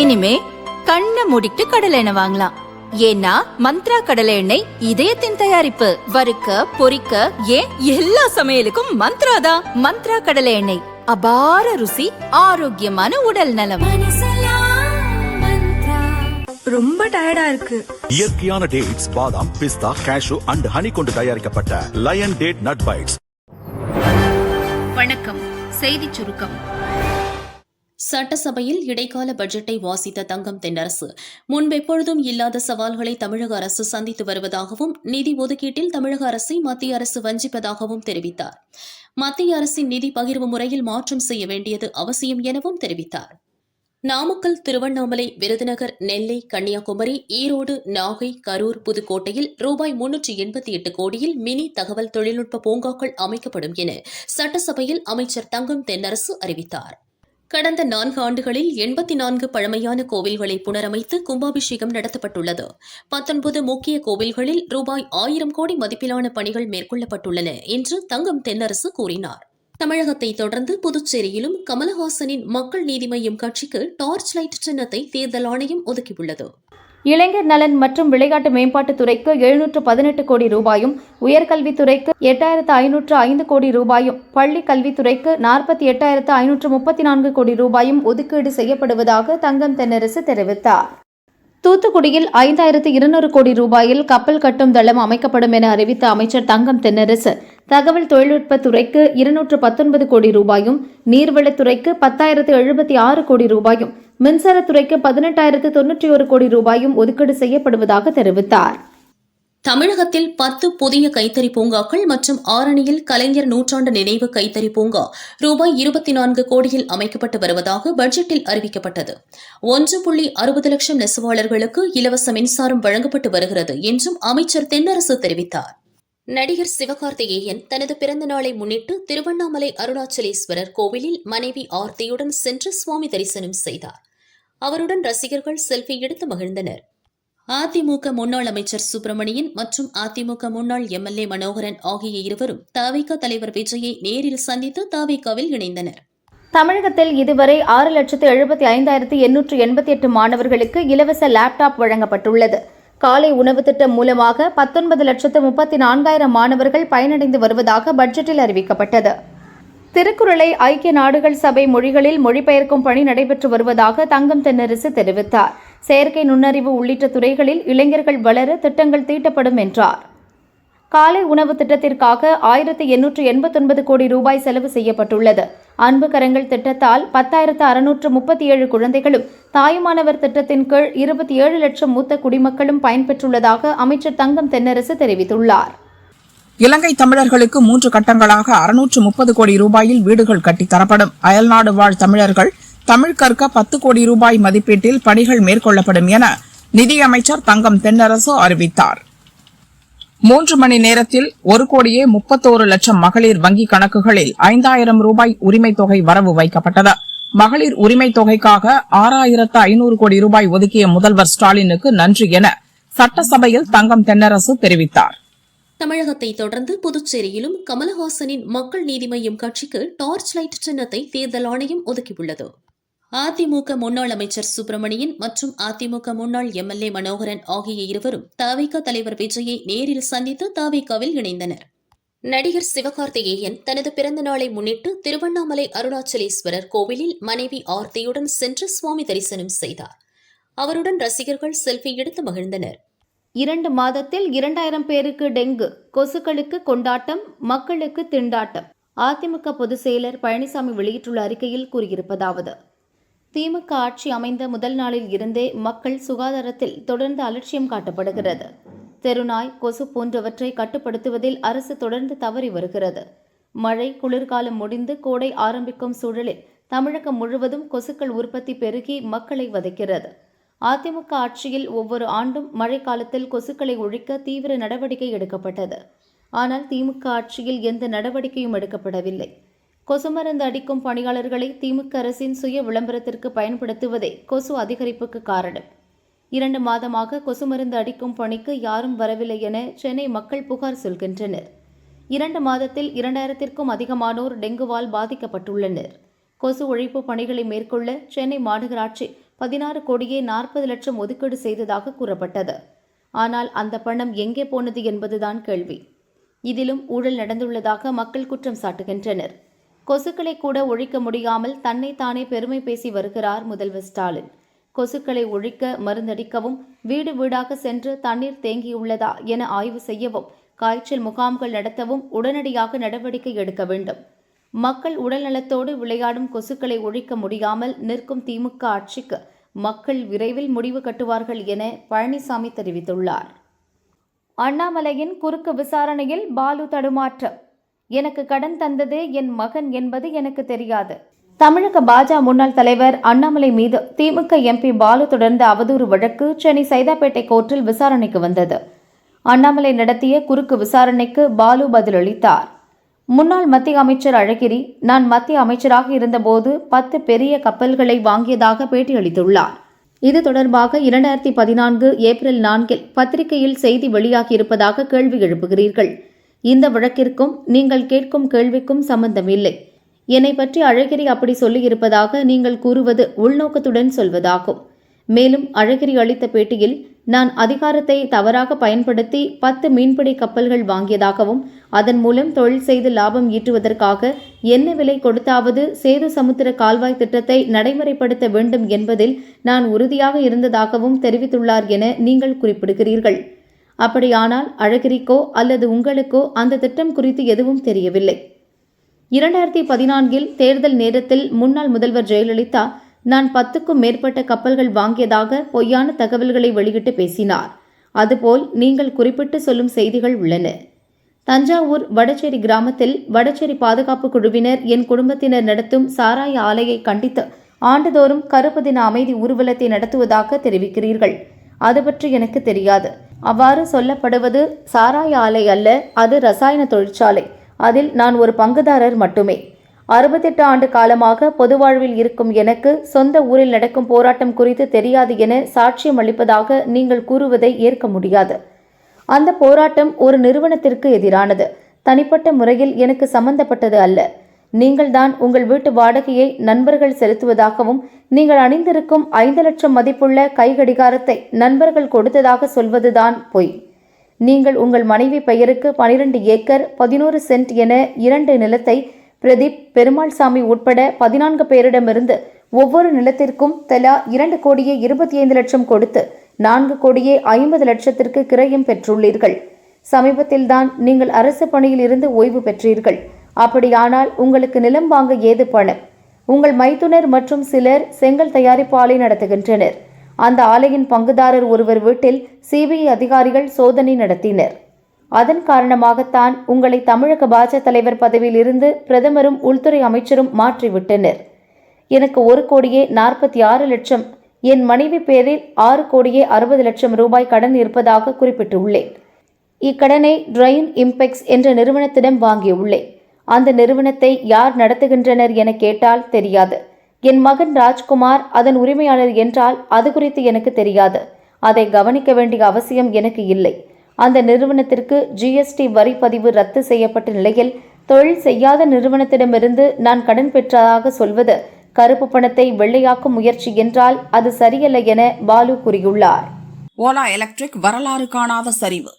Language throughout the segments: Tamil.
இனிமே கண்ணை மூடிட்டு கடலை எண்ணெய் வாங்கலாம். ஏன்னா மந்த்ரா கடலை எண்ணெய் இதயத்தின் தயாரிப்பு. வறுக்க பொரிக்க ஏன் எல்லா சமையலுக்கும் மந்த்ரா தான். மந்த்ரா கடலை எண்ணெய். அபார ருசி ஆரோக்கியமான உடல் நலம். ரொம்ப டயர்டா இருக்கு. இயற்கையான டேட்ஸ் பாதாம் பிஸ்தா கேஷு அண்ட் ஹனி கொண்டு தயாரிக்கப்பட்ட லயன் டேட் நட் பைட்ஸ் வணக்கம். செய்திச் சுருக்கம். சட்டசபையில் இடைக்கால பட்ஜெட்டை வாசித்த தங்கம் தென்னரசு. முன்பெப்பொழுதும் இல்லாத சவால்களை தமிழக அரசு சந்தித்து வருவதாகவும் நிதி ஒதுக்கீட்டில் தமிழக அரசை மத்திய அரசு வஞ்சிப்பதாகவும் தெரிவித்தார். மத்திய அரசின் நிதி பகிர்வு முறையில் மாற்றம் செய்ய வேண்டியது அவசியம் எனவும் தெரிவித்தார். நாமக்கல் திருவண்ணாமலை விருதுநகர் நெல்லை கன்னியாகுமரி ஈரோடு நாகை கரூர் புதுக்கோட்டையில் ரூபாய் முன்னூற்றி எண்பத்தி எட்டு கோடியில் மினி தகவல் தொழில்நுட்ப பூங்காக்கள் அமைக்கப்படும் என சட்டசபையில் அமைச்சர் தங்கம் தென்னரசு அறிவித்தார். கடந்த நான்கு ஆண்டுகளில் எண்பத்தி நான்கு பழமையான கோவில்களை புனரமைத்து கும்பாபிஷேகம் நடத்தப்பட்டுள்ளது. பத்தொன்பது முக்கிய கோவில்களில் ரூபாய் ஆயிரம் கோடி மதிப்பிலான பணிகள் மேற்கொள்ளப்பட்டுள்ளன என்று தங்கம் தென்னரசு கூறினார். தமிழகத்தை தொடர்ந்து புதுச்சேரியிலும் கமலஹாசனின் மக்கள் நீதி மய்யம் கட்சிக்கு டார்ச் லைட் சின்னத்தை தேர்தல் ஆணையம் ஒதுக்கியுள்ளது. இளைஞர் நலன் மற்றும் விளையாட்டு மேம்பாட்டுத் துறைக்கு எழுநூற்று பதினெட்டு கோடி ரூபாயும் உயர்கல்வித்துறைக்கு எட்டாயிரத்து ஐநூற்று ஐந்து கோடி ரூபாயும் பள்ளி கல்வித்துறைக்கு நாற்பத்தி எட்டாயிரத்து ஐநூற்று முப்பத்தி நான்கு கோடி ரூபாயும் ஒதுக்கீடு செய்யப்படுவதாக தங்கம் தென்னரசு தெரிவித்தார். தூத்துக்குடியில் ஐந்தாயிரத்து இருநூறு கோடி ரூபாயில் கப்பல் கட்டும் தளம் அமைக்கப்படும் என அறிவித்த அமைச்சர் தங்கம் தென்னரசு தகவல் தொழில்நுட்பத் துறைக்கு இருநூற்று பத்தொன்பது கோடி ரூபாயும் நீர்வளத்துறைக்கு பத்தாயிரத்து எழுபத்தி ஆறு கோடி ரூபாயும் மின்சாரத்துறைக்கு பதினெட்டாயிரத்து தொன்னூற்றி ஒரு கோடி ரூபாயும் ஒதுக்கீடு செய்யப்படுவதாக தெரிவித்தார். தமிழகத்தில் பத்து புதிய கைத்தறி பூங்காக்கள் மற்றும் ஆரணியில் கலைஞர் நூற்றாண்டு நினைவு கைத்தறி பூங்கா ரூபாய் இருபத்தி நான்கு கோடியில் அமைக்கப்பட்டு வருவதாக பட்ஜெட்டில் அறிவிக்கப்பட்டது. ஒன்று புள்ளி அறுபது லட்சம் நெசவாளர்களுக்கு இலவச மின்சாரம் வழங்கப்பட்டு வருகிறது என்றும் அமைச்சர் தென்னரசு தெரிவித்தார். நடிகர் சிவகார்த்திகேயன் தனது பிறந்த நாளை முன்னிட்டு திருவண்ணாமலை அருணாச்சலேஸ்வரர் கோவிலில் மனைவி ஆர்த்தியுடன் சென்று சுவாமி தரிசனம் செய்தார். அவருடன் ரசிகர்கள் செல்ஃபி எடுத்து மகிழ்ந்தனர். அதிமுக முன்னாள் அமைச்சர் சுப்பிரமணியன் மற்றும் அதிமுக முன்னாள் எம்எல்ஏ மனோகரன் ஆகிய இருவரும் தவிக தலைவர் விஜயை நேரில் சந்தித்து தவிகவில் இணைந்தனர். தமிழகத்தில் இதுவரை ஆறு லட்சத்து எழுபத்தி ஐந்தாயிரத்து எண்ணூற்று எண்பத்தி எட்டு மாணவர்களுக்கு இலவச லேப்டாப் வழங்கப்பட்டுள்ளது. காலை உணவு திட்டம் மூலமாக பத்தொன்பது லட்சத்து முப்பத்தி நான்காயிரம் மாணவர்கள் பயனடைந்து வருவதாக பட்ஜெட்டில் அறிவிக்கப்பட்டது. திருக்குறளை ஐக்கிய நாடுகள் சபை மொழிகளில் மொழிபெயர்க்கும் பணி நடைபெற்று வருவதாக தங்கம் தென்னரசு தெரிவித்தார். செயற்கை நுண்ணறிவு உள்ளிட்ட துறைகளில் இளைஞர்கள் வளர திட்டங்கள் தீட்டப்படும் என்றார். காலை உணவு திட்டத்திற்காக ஆயிரத்தி எண்ணூற்று எண்பத்தொன்பது கோடி ரூபாய் செலவு செய்யப்பட்டுள்ளது. அன்பு கரங்கள் திட்டத்தால் பத்தாயிரத்து அறுநூற்று முப்பத்தி ஏழு குழந்தைகளும் தாயுமானவர் திட்டத்தின் கீழ் இருபத்தி ஏழு லட்சம் மூத்த குடிமக்களும் பயன்பெற்றுள்ளதாக அமைச்சர் தங்கம் தென்னரசு தெரிவித்துள்ளார். இலங்கை தமிழர்களுக்கு மூன்று கட்டங்களாக அறுநூற்று முப்பது கோடி ரூபாயில் வீடுகள் கட்டித் தரப்படும். அயல்நாடு வாழ் தமிழர்கள் தமிழ் கற்க பத்து கோடி ரூபாய் மதிப்பீட்டில் பணிகள் மேற்கொள்ளப்படும் என நிதியமைச்சர் தங்கம் தென்னரசு அறிவித்தார். மூன்று மணி நேரத்தில் ஒரு கோடியே முப்பத்தோரு லட்சம் மகளிர் வங்கிக் கணக்குகளில் ஐந்தாயிரம் ரூபாய் உரிமைத் தொகை வரவு வைக்கப்பட்டது. மகளிர் உரிமைத் தொகைக்காக ஆறாயிரத்து ஐநூறு கோடி ரூபாய் ஒதுக்கிய முதல்வர் ஸ்டாலினுக்கு நன்றி என சட்டசபையில் தங்கம் தென்னரசு தெரிவித்தார். தமிழகத்தை தொடர்ந்து புதுச்சேரியிலும் கமலஹாசனின் மக்கள் நீதி மய்யம் கட்சிக்கு டார்ச் லைட் சின்னத்தை தேர்தல் ஆணையம் ஒதுக்கியுள்ளது. அதிமுக முன்னாள் அமைச்சர் சுப்பிரமணியன் மற்றும் அதிமுக முன்னாள் எம்எல்ஏ மனோகரன் ஆகிய இருவரும் தவிக தலைவர் விஜயை நேரில் சந்தித்து தவிகவில் இணைந்தனர். நடிகர் சிவகார்த்திகேயன் தனது பிறந்த நாளை முன்னிட்டு திருவண்ணாமலை அருணாச்சலேஸ்வரர் கோவிலில் மனைவி ஆர்த்தியுடன் சென்று சுவாமி தரிசனம் செய்தார். அவருடன் ரசிகர்கள் செல்ஃபி எடுத்து மகிழ்ந்தனர். இரண்டு மாதத்தில் இரண்டாயிரம் பேருக்கு டெங்கு கொசுக்களுக்கு கொண்டாட்டம் மக்களுக்கு திண்டாட்டம். அதிமுக பொதுச் செயலர் பழனிசாமி வெளியிட்டுள்ள அறிக்கையில் கூறியிருப்பதாவது திமுக ஆட்சி அமைந்த முதல் நாளில் இருந்தே மக்கள் சுகாதாரத்தில் தொடர்ந்து அலட்சியம் காட்டப்படுகிறது. தெருநாய் கொசு போன்றவற்றை கட்டுப்படுத்துவதில் அரசு தொடர்ந்து தவறி வருகிறது. மழை குளிர்காலம் முடிந்து கோடை ஆரம்பிக்கும் சூழலில் தமிழகம் முழுவதும் கொசுக்கள் உற்பத்தி பெருகி மக்களை வதைக்கிறது. அதிமுக ஆட்சியில் ஒவ்வொரு ஆண்டும் மழைக்காலத்தில் கொசுக்களை ஒழிக்க தீவிர நடவடிக்கை எடுக்கப்பட்டது. ஆனால் திமுக ஆட்சியில் எந்த நடவடிக்கையும் எடுக்கப்படவில்லை. கொசு மருந்து அடிக்கும் பணியாளர்களை திமுக அரசின் சுய விளம்பரத்திற்கு பயன்படுத்துவதே கொசு அதிகரிப்புக்கு காரணம். இரண்டு மாதமாக கொசு மருந்து அடிக்கும் பணிக்கு யாரும் வரவில்லை என சென்னை மக்கள் புகார் சொல்கின்றனர். இரண்டு மாதத்தில் இரண்டாயிரத்திற்கும் அதிகமானோர் டெங்குவால் பாதிக்கப்பட்டுள்ளனர். கொசு ஒழிப்பு பணிகளை மேற்கொள்ள சென்னை மாநகராட்சி பதினாறு கோடியே நாற்பது லட்சம் ஒதுக்கீடு செய்ததாக கூறப்பட்டது. ஆனால் அந்த பணம் எங்கே போனது என்பதுதான் கேள்வி. இதிலும் ஊழல் நடந்துள்ளதாக மக்கள் குற்றம் சாட்டுகின்றனர். கொசுக்களை கூட ஒழிக்க முடியாமல் தன்னைத்தானே பெருமை பேசி வருகிறார் முதல்வர் ஸ்டாலின். கொசுக்களை ஒழிக்க மருந்தடிக்கவும் வீடு வீடாக சென்று தண்ணீர் தேங்கியுள்ளதா என ஆய்வு செய்யவும் காய்ச்சல் முகாம்கள் நடத்தவும் உடனடியாக நடவடிக்கை எடுக்க வேண்டும். மக்கள் உடல்நலத்தோடு விளையாடும் கொசுக்களை ஒழிக்க முடியாமல் நிற்கும் திமுக ஆட்சிக்கு மக்கள் விரைவில் முடிவு கட்டுவார்கள் என பழனிசாமி தெரிவித்துள்ளார். அண்ணாமலையின் குறுக்கு விசாரணையில் பாலு தடுமாற்றம். எனக்கு கடன் தந்தது என் மகன் என்பது எனக்கு தெரியாது. தமிழக பாஜக முன்னாள் தலைவர் அண்ணாமலை மீது திமுக எம்பி பாலு தொடர்ந்த அவதூறு வழக்கு சென்னை சைதாப்பேட்டை கோர்ட்டில் விசாரணைக்கு வந்தது. அண்ணாமலை நடத்திய குறுக்கு விசாரணைக்கு பாலு பதிலளித்தார். முன்னாள் மத்திய அமைச்சர் அழகிரி நான் மத்திய அமைச்சராக இருந்தபோது பத்து பெரிய கப்பல்களை வாங்கியதாக பேட்டியளித்துள்ளார். இது தொடர்பாக இரண்டாயிரத்தி பதினான்கு ஏப்ரல் நான்கில் பத்திரிகையில் செய்தி வெளியாகியிருப்பதாக கேள்வி எழுப்புகிறீர்கள். இந்த வழக்கிற்கும் நீங்கள் கேட்கும் கேள்விக்கும் சம்பந்தமில்லை. என்னை பற்றி அழகிரி அப்படி சொல்லியிருப்பதாக நீங்கள் கூறுவது உள்நோக்கத்துடன் சொல்வதாகும். மேலும் அழகிரி அளித்த பேட்டியில் நான் அதிகாரத்தை தவறாக பயன்படுத்தி பத்து மீன்பிடி கப்பல்கள் வாங்கியதாகவும் அதன் மூலம் தொழில் செய்து லாபம் ஈட்டுவதற்காக என்ன விலை கொடுத்தாவது சேது சமுத்திர கால்வாய் திட்டத்தை நடைமுறைப்படுத்த வேண்டும் என்பதில் நான் உறுதியாக இருந்ததாகவும் தெரிவித்துள்ளார் என நீங்கள் குறிப்பிடுகிறீர்கள். அப்படியானால் அழகிரிக்கோ அல்லது உங்களுக்கோ அந்த திட்டம் குறித்து எதுவும் தெரியவில்லை. இரண்டாயிரத்தி பதினான்கில் தேர்தல் நேரத்தில் முன்னாள் முதல்வர் ஜெயலலிதா நான் பத்துக்கும் மேற்பட்ட கப்பல்கள் வாங்கியதாக பொய்யான தகவல்களை வெளியிட்டு பேசினார். அதுபோல் நீங்கள் குறிப்பிட்டு சொல்லும் செய்திகள் உள்ளன. தஞ்சாவூர் வடச்சேரி கிராமத்தில் வடச்சேரி பாதுகாப்பு குழுவினர் என் குடும்பத்தினர் நடத்தும் சாராய ஆலையை கண்டித்து ஆண்டுதோறும் கருப்பு தின அமைதி ஊர்வலத்தை நடத்துவதாக தெரிவிக்கிறீர்கள். அது பற்றி எனக்கு தெரியாது. அவ்வாறு சொல்லப்படுவது சாராய ஆலை அல்ல அது ரசாயன தொழிற்சாலை. அதில் நான் ஒரு பங்குதாரர் மட்டுமே. அறுபத்தெட்டு ஆண்டு காலமாக பொது வாழ்வில் இருக்கும் எனக்கு சொந்த ஊரில் நடக்கும் போராட்டம் குறித்து தெரியாது என சாட்சியம் அளிப்பதாக நீங்கள் கூறுவதை ஏற்க முடியாது. அந்த போராட்டம் ஒரு நிறுவனத்திற்கு எதிரானது. தனிப்பட்ட முறையில் எனக்கு சம்பந்தப்பட்டது அல்ல. நீங்கள்தான் உங்கள் வீட்டு வாடகையை நண்பர்கள் செலுத்துவதாகவும் நீங்கள் அணிந்திருக்கும் ஐந்து லட்சம் மதிப்புள்ள கைகடிகாரத்தை நண்பர்கள் கொடுத்ததாக சொல்வதுதான் பொய். நீங்கள் உங்கள் மனைவி பெயருக்கு பனிரெண்டு ஏக்கர் பதினோரு சென்ட் என இரண்டு நிலத்தை பிரதீப் பெருமாள்சாமி உட்பட பதினான்கு பேரிடமிருந்து ஒவ்வொரு நிலத்திற்கும் தலா இரண்டு கோடியே இருபத்தி ஐந்து லட்சம் கொடுத்து நான்கு கோடியே ஐம்பது லட்சத்திற்கு கிரயம் பெற்றுள்ளீர்கள். சமீபத்தில்தான் நீங்கள் அரசு பணியில் இருந்து ஓய்வு பெற்றீர்கள். அப்படியானால் உங்களுக்கு நிலம் வாங்க ஏது பணம்? உங்கள் மைத்துனர் மற்றும் சிலர் செங்கல் தயாரிப்பு ஆலை நடத்துகின்றனர். அந்த ஆலையின் பங்குதாரர் ஒருவர் வீட்டில் சிபிஐ அதிகாரிகள் சோதனை நடத்தினர். அதன் காரணமாகத்தான் உங்களை தமிழக பாஜக தலைவர் பதவியில் இருந்து பிரதமரும் உள்துறை அமைச்சரும் மாற்றிவிட்டனர். எனக்கு ஒரு கோடியே நாற்பத்தி ஆறு லட்சம் என் மனைவி பேரில் ஆறு கோடியே அறுபது லட்சம் ரூபாய் கடன் இருப்பதாக குறிப்பிட்டுள்ளேன். இக்கடனை ட்ரைன் இம்பெக்ஸ் என்ற நிறுவனத்திடம் வாங்கியுள்ளேன். அந்த நிறுவனத்தை யார் நடத்துகின்றனர் என கேட்டால் தெரியாது. என் மகன் ராஜ்குமார் அதன் உரிமையாளர் என்றால் அது குறித்து எனக்கு தெரியாது. அதை கவனிக்க வேண்டிய அவசியம் எனக்கு இல்லை. அந்த நிறுவனத்திற்கு ஜிஎஸ்டி வரி பதிவு ரத்து செய்யப்பட்ட நிலையில் தொழில் செய்யாத நிறுவனத்திடமிருந்து நான் கடன் பெற்றதாக சொல்வது கருப்பு பணத்தை வெள்ளையாக்கும் முயற்சி என்றால் அது சரியல்ல என பாலு கூறியுள்ளார். ஓலா எலக்ட்ரிக் வரலாறு காணாத சரிவு.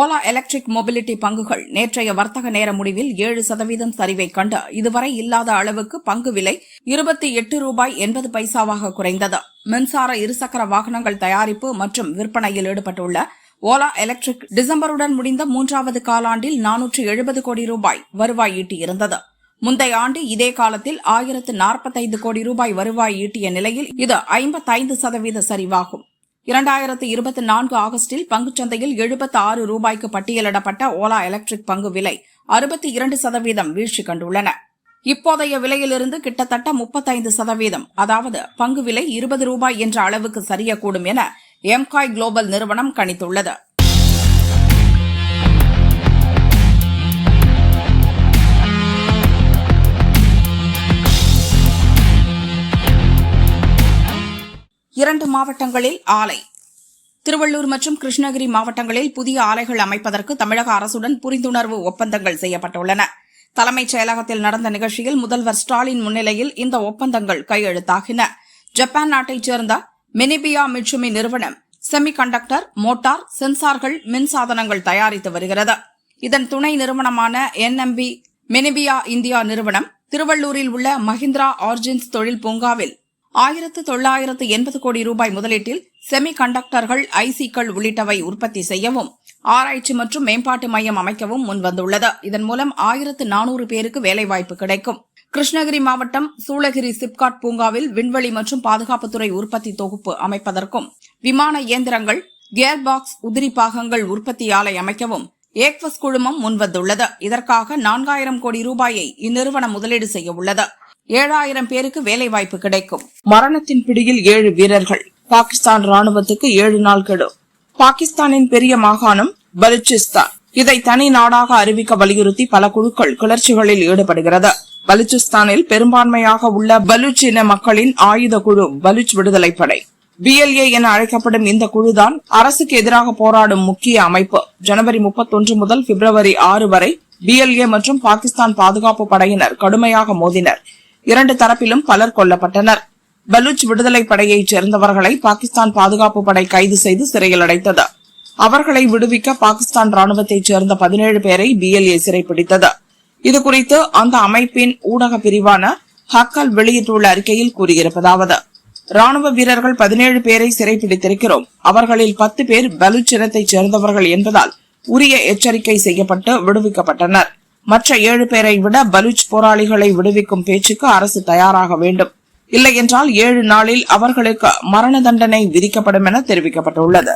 ஓலா எலக்ட்ரிக் மொபிலிட்டி பங்குகள் நேற்றைய வர்த்தக நேர முடிவில் ஏழு சதவீதம் சரிவை கண்டு. இதுவரை இல்லாத அளவுக்கு பங்கு விலை இருபத்தி எட்டு ரூபாய் எண்பது பைசாவாக குறைந்தது. மின்சார இருசக்கர வாகனங்கள் தயாரிப்பு மற்றும் விற்பனையில் ஈடுபட்டுள்ள ஓலா எலக்ட்ரிக் டிசம்பருடன் முடிந்த மூன்றாவது காலாண்டில் நானூற்று எழுபது கோடி ரூபாய் வருவாய் ஈட்டியிருந்தது. முந்தைய ஆண்டு இதே காலத்தில் ஆயிரத்து நாற்பத்தைந்து கோடி ரூபாய் வருவாய் ஈட்டிய நிலையில் இது ஐம்பத்தைந்து சதவீத சரிவாகும். இரண்டாயிரத்து இருபத்தி நான்கு ஆகஸ்டில் பங்குச்சந்தையில் எழுபத்தி ஆறு ரூபாய்க்கு பட்டியலிடப்பட்ட ஓலா எலக்ட்ரிக் பங்கு விலை அறுபத்தி இரண்டு சதவீதம் வீழ்ச்சி கண்டுள்ளன. இப்போதைய விலையிலிருந்து கிட்டத்தட்ட முப்பத்தைந்து சதவீதம் அதாவது பங்கு விலை இருபது ரூபாய் என்ற அளவுக்கு சரியக்கூடும் என எம்காய் குளோபல் நிறுவனம் கணித்துள்ளது. இரண்டு மாவட்டங்களில் ஆலை. திருவள்ளூர் மற்றும் கிருஷ்ணகிரி மாவட்டங்களில் புதிய ஆலைகள் அமைப்பதற்கு தமிழக அரசுடன் புரிந்துணர்வு ஒப்பந்தங்கள் செய்யப்பட்டுள்ளன. தலைமைச் செயலகத்தில் நடந்த நிகழ்ச்சியில் முதல்வர் ஸ்டாலின் முன்னிலையில் இந்த ஒப்பந்தங்கள் கையெழுத்தாகின. ஜப்பான் நாட்டைச் சேர்ந்த மினிபியா மிட்சுமி நிறுவனம் செமிகண்டக்டர் மோட்டார் சென்சார்கள் மின்சாதனங்கள் தயாரித்து வருகிறது. இதன் துணை நிறுவனமான என்எம்பி மினிபியா இந்தியா நிறுவனம் திருவள்ளூரில் உள்ள மஹிந்திரா ஆர்ஜின்ஸ் தொழில் பூங்காவில் ஆயிரத்து தொள்ளாயிரத்து எண்பது கோடி ரூபாய் முதலீட்டில் செமி கண்டக்டர்கள் ஐசிக்கள் உள்ளிட்டவை உற்பத்தி செய்யவும் ஆராய்ச்சி மற்றும் மேம்பாட்டு மையம் அமைக்கவும் முன்வந்துள்ளது. இதன் மூலம் ஆயிரத்து நானூறு பேருக்கு வேலைவாய்ப்பு கிடைக்கும். கிருஷ்ணகிரி மாவட்டம் சூளகிரி சிப்காட் பூங்காவில் விண்வெளி மற்றும் பாதுகாப்புத்துறை உற்பத்தி தொகுப்பு அமைப்பதற்கும் விமான இயந்திரங்கள் கியர் பாக்ஸ் உதிரி பாகங்கள் உற்பத்தி ஆலை அமைக்கவும் ஏக்வஸ் குழுமம் முன்வந்துள்ளது. இதற்காக நான்காயிரம் கோடி ரூபாயை இந்நிறுவனம் முதலீடு செய்ய உள்ளது. ஏழாயிரம் பேருக்கு வேலைவாய்ப்பு கிடைக்கும். மரணத்தின் பிடியில் ஏழு வீரர்கள். பாகிஸ்தான் ராணுவத்துக்கு ஏழு நாள் கெடு. பாகிஸ்தானின் பெரிய மாகாணம் பலுச்சிஸ்தான். இதை தனி நாடாக அறிவிக்க வலியுறுத்தி பல குழுக்கள் கிளர்ச்சிகளில் ஈடுபடுகிறது. பலுச்சிஸ்தானில் பெரும்பான்மையாக உள்ள பலுச் இன மக்களின் ஆயுத குழு பலுச் விடுதலை படை. பிஎல்ஏ என அழைக்கப்படும் இந்த குழுதான் அரசுக்கு எதிராக போராடும் முக்கிய அமைப்பு. ஜனவரி முப்பத்தொன்று முதல் பிப்ரவரி ஆறு வரை பிஎல்ஏ மற்றும் பாகிஸ்தான் பாதுகாப்பு படையினர் கடுமையாக மோதினர். இரண்டு தரப்பிலும் பலர் கொல்லப்பட்டனர். பலூச் விடுதலை படையைச் சேர்ந்தவர்களை பாகிஸ்தான் பாதுகாப்பு படை கைது செய்து சிறையில் அடைத்தது. அவர்களை விடுவிக்க பாகிஸ்தான் ராணுவத்தைச் சேர்ந்த பதினேழு பேரை பிஎல்ஏ சிறைப்பிடித்தது. இதுகுறித்து அந்த அமைப்பின் ஊடக பிரிவான ஹக்கல் வெளியிட்டுள்ள அறிக்கையில் கூறியிருப்பதாவது ராணுவ வீரர்கள் பதினேழு பேரை சிறைப்பிடித்திருக்கிறோம். அவர்களில் பத்து பேர் பலூச் இனத்தைச் சேர்ந்தவர்கள் என்பதால் உரிய எச்சரிக்கை செய்யப்பட்டு விடுவிக்கப்பட்டனர். மற்ற ஏழு பேரை விட பலூச் போராளிகளை விடுவிக்கும் பேச்சுக்கு அரசு தயாராக வேண்டும். இல்லையென்றால் ஏழு நாளில் அவர்களுக்கு மரண தண்டனை விதிக்கப்படும் என தெரிவிக்கப்பட்டுள்ளது.